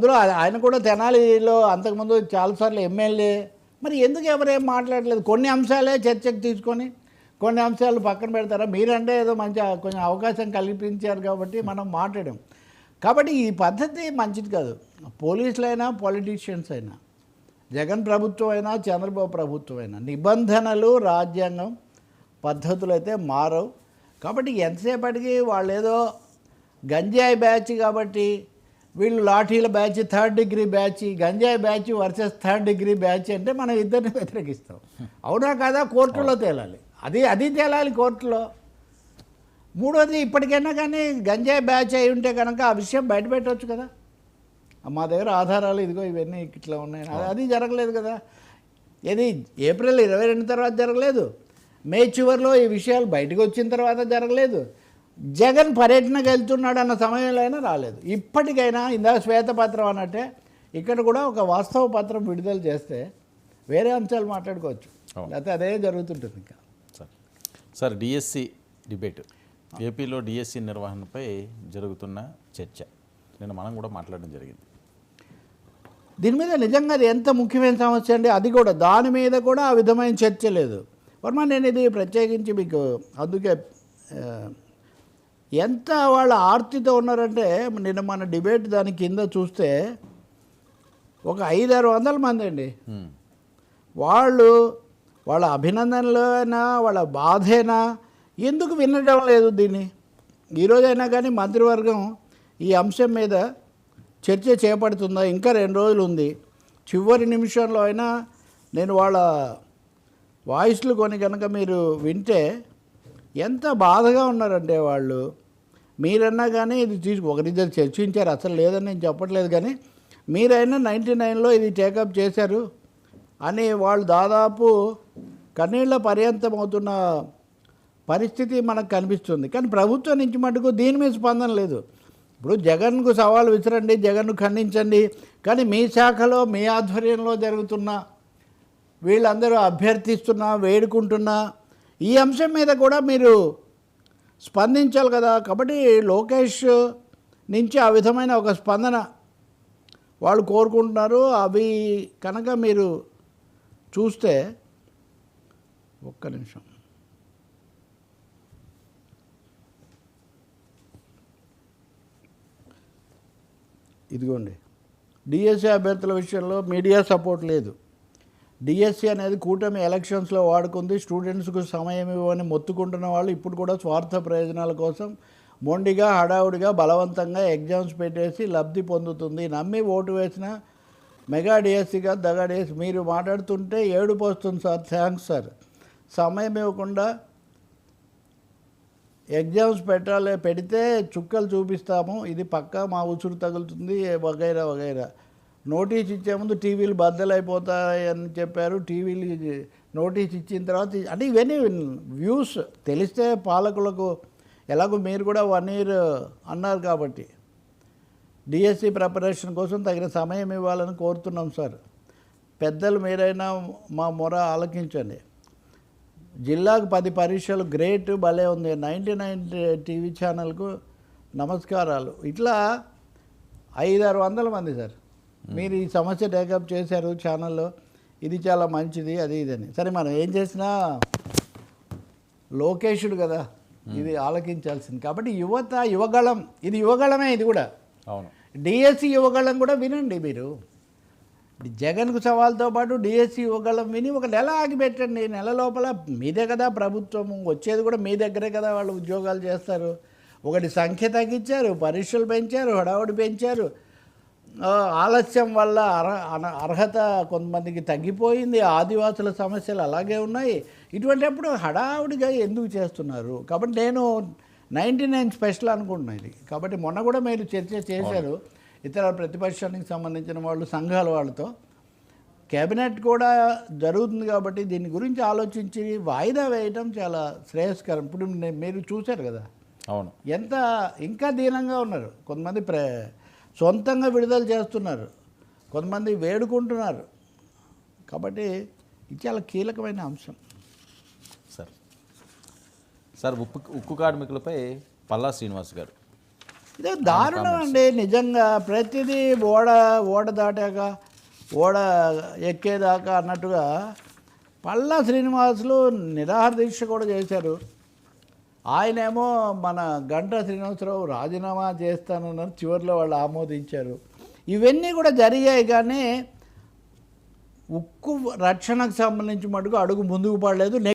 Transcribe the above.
అందులో ఆయన కూడా తెనాలిలో అంతకుముందు చాలాసార్లు ఎమ్మెల్యే. మరి ఎందుకు ఎవరేం మాట్లాడలేదు? కొన్ని అంశాలే చర్చకు తీసుకొని కొన్ని అంశాలు పక్కన పెడతారా? మీరంటే ఏదో మంచి కొంచెం అవకాశం కల్పించారు కాబట్టి మనం మాట్లాడాం. కాబట్టి ఈ పద్ధతి మంచిది కాదు. పోలీసులైనా పొలిటీషియన్స్ అయినా జగన్ ప్రభుత్వం అయినా చంద్రబాబు ప్రభుత్వం అయినా నిబంధనలు రాజ్యాంగం పద్ధతులు అయితే మారవు. కాబట్టి ఎంతసేపటికి వాళ్ళు ఏదో గంజాయి బ్యాచ్ కాబట్టి వీళ్ళు లాఠీల బ్యాచ్ థర్డ్ డిగ్రీ బ్యాచ్ గంజాయి batch versus third degree batch అంటే మనం ఇద్దరిని వ్యతిరేకిస్తాం. అవునా కదా? కోర్టులో తేలాలి. అది అది తేలాలి కోర్టులో. మూడోది ఇప్పటికైనా కానీ గంజాయి బ్యాచ్ అయి ఉంటే కనుక ఆ విషయం బయట పెట్టవచ్చు కదా? మా దగ్గర ఆధారాలు ఇదిగో ఇవన్నీ ఇట్లా ఉన్నాయి. అది- అది జరగలేదు కదా? ఇది ఏప్రిల్ ఇరవై రెండు తర్వాత జరగలేదు? మే చివరిలో ఈ విషయాలు బయటకు వచ్చిన తర్వాత జరగలేదు? జగన్ పర్యటనకు వెళ్తున్నాడు అన్న సమయంలో అయినా రాలేదు. ఇప్పటికైనా ఇందాక శ్వేతపత్రం అన్నట్టే ఇక్కడ కూడా ఒక వాస్తవ పత్రం విడుదల చేస్తే వేరే అంశాలు మాట్లాడుకోవచ్చు. లేకపోతే అదే జరుగుతుంటుంది ఇంకా. Sir sir DSC debate. ఏపీలో డిఎస్సి నిర్వహణపై జరుగుతున్న చర్చ. నేను మనం కూడా మాట్లాడడం జరిగింది. దీని మీద నిజంగా అది ఎంత ముఖ్యమైన సమస్య అండి? అది కూడా దాని మీద కూడా ఆ విధమైన చర్చ లేదు. వర్మ నేను ఇది ప్రత్యేకించి మీకు అందుకే ఎంత వాళ్ళ ఆర్తితో ఉన్నారంటే నిన్న మన డిబేట్ దాని కింద చూస్తే ఒక ఐదారు వందల మంది అండి. వాళ్ళు వాళ్ళ అభినందనలైనా వాళ్ళ బాధైనా ఎందుకు వినడం లేదు దీన్ని? ఈరోజైనా కానీ మంత్రివర్గం ఈ అంశం మీద చర్చ చేపడుతుందా? ఇంకా రెండు రోజులు ఉంది. చివరి నిమిషంలో అయినా నేను వాళ్ళ వాయిస్లు కొని కనుక మీరు వింటే ఎంత బాధగా ఉన్నారంటే వాళ్ళు. మీరన్నా కానీ ఇది తీసుకు ఒకరిద్దరు చర్చించారు అసలు లేదని నేను చెప్పట్లేదు కానీ మీరైనా నైంటీ నైన్లో ఇది టేకప్ చేశారు అని వాళ్ళు దాదాపు కన్నీళ్ళ పర్యంతం అవుతున్న పరిస్థితి మనకు కనిపిస్తుంది. కానీ ప్రభుత్వం నుంచి మటుకు దీని మీద స్పందన లేదు. ఇప్పుడు జగన్కు సవాల్ విసిరండి జగన్ను ఖండించండి. కానీ మీ శాఖలో మీ ఆధ్వర్యంలో జరుగుతున్న వీళ్ళందరూ అభ్యర్థిస్తున్నా వేడుకుంటున్నా ఈ అంశం మీద కూడా మీరు స్పందించాలి కదా. కాబట్టి లోకేష్ నుంచి ఆ విధమైన ఒక స్పందన వాళ్ళు కోరుకుంటున్నారు. అవి కనుక మీరు చూస్తే ఒక్క నిమిషం. ఇదిగోండి. డిఎస్సి అభ్యర్థుల విషయంలో మీడియా సపోర్ట్ లేదు. డిఎస్సి అనేది కూటమి ఎలక్షన్స్లో వాడుకుంది. స్టూడెంట్స్కు సమయం ఇవ్వని మొత్తుకుంటున్న వాళ్ళు ఇప్పుడు కూడా స్వార్థ ప్రయోజనాల కోసం మొండిగా హడావుడిగా బలవంతంగా ఎగ్జామ్స్ పెట్టేసి లబ్ధి పొందుతుంది. నమ్మి ఓటు వేసిన మెగా డిఎస్సిగా దగా డిఎస్సి మీరు మాట్లాడుతుంటే ఏడుపు వస్తుంది సార్. Thanks sir. సమయం ఇవ్వకుండా ఎగ్జామ్స్ పెట్టాలి పెడితే చుక్కలు చూపిస్తాము. ఇది పక్కా మా ఉసురు తగులుతుంది వగైరా వగైరా. నోటీస్ ఇచ్చే ముందు టీవీలు బద్దలైపోతాయని చెప్పారు. టీవీలు నోటీస్ ఇచ్చిన తర్వాత అంటే ఇవన్నీ వ్యూస్ తెలిస్తే పాలకులకు ఎలాగో మీరు కూడా వన్ ఇయర్ అన్నారు కాబట్టి. డిఎస్సి ప్రిపరేషన్ కోసం తగిన సమయం ఇవ్వాలని కోరుతున్నాం సార్. పెద్దలు మీరైనా మా మొర ఆలకించండి. జిల్లాకు పది పరీక్షలు గ్రేట్ భలే ఉంది. నైంటీ నైన్ టీవీ ఛానల్కు నమస్కారాలు. ఇట్లా ఐదారు వందల మంది సార్. మీరు ఈ సమస్య టేకప్ చేశారు ఛానల్లో ఇది చాలా మంచిది అది ఇదని సరే మనం ఏం చేసినా లోకేషుడు కదా ఇది ఆలకించాల్సింది. కాబట్టి యువత యువగళం ఇది యువగళమే ఇది కూడా. అవును. డిఎస్సి యువగళం కూడా వినండి మీరు. జగన్కు సవాల్తో పాటు డిఎస్సి యువగళం విని ఒక నెల ఆగి పెట్టండి నెల లోపల మీదే కదా ప్రభుత్వం వచ్చేది కూడా మీ దగ్గరే కదా వాళ్ళు ఉద్యోగాలు చేస్తారు. ఒకటి సంఖ్య తగ్గించారు పరీక్షలు పెంచారు హడావుడి పెంచారు. ఆలస్యం వల్ల అర్హత కొంతమందికి తగ్గిపోయింది. ఆదివాసుల సమస్యలు అలాగే ఉన్నాయి. ఇటువంటిప్పుడు హడావుడిగా ఎందుకు చేస్తున్నారు? కాబట్టి నేను నైంటీ నైన్ స్పెషల్ అనుకుంటున్నాను ఇది. కాబట్టి మొన్న కూడా మీరు చర్చ చేశారు. ఇతర ప్రతిపక్షానికి సంబంధించిన వాళ్ళు సంఘాల వాళ్ళతో. కేబినెట్ కూడా జరుగుతుంది కాబట్టి దీని గురించి ఆలోచించి వాయిదా వేయటం చాలా శ్రేయస్కరం. ఇప్పుడు మీరు చూశారు కదా? అవును. ఎంత ఇంకా దీనంగా ఉన్నారు? కొంతమంది ప్ర సొంతంగా విడుదల చేస్తున్నారు. కొంతమంది వేడుకుంటున్నారు. కాబట్టి ఇది చాలా కీలకమైన అంశం. సార్ సార్ ఉప్పు ఉక్కు కార్మికులపై పల్లా శ్రీనివాస్ గారు. ఇదే దారుణం అండి. నిజంగా ప్రతిదీ ఓడ ఓడ దాటాక ఓడ ఎక్కేదాకా అన్నట్టుగా పల్లా శ్రీనివాసులు నిరాహార దీక్ష కూడా చేశారు. ఆయనేమో మన గంటా శ్రీనివాసరావు రాజీనామా చేస్తానన్నారు చివరిలో వాళ్ళు ఆమోదించారు. ఇవన్నీ కూడా జరిగాయి కానీ ఉక్కు రక్షణకు సంబంధించి మటుకు అడుగు ముందుకు పడలేదు.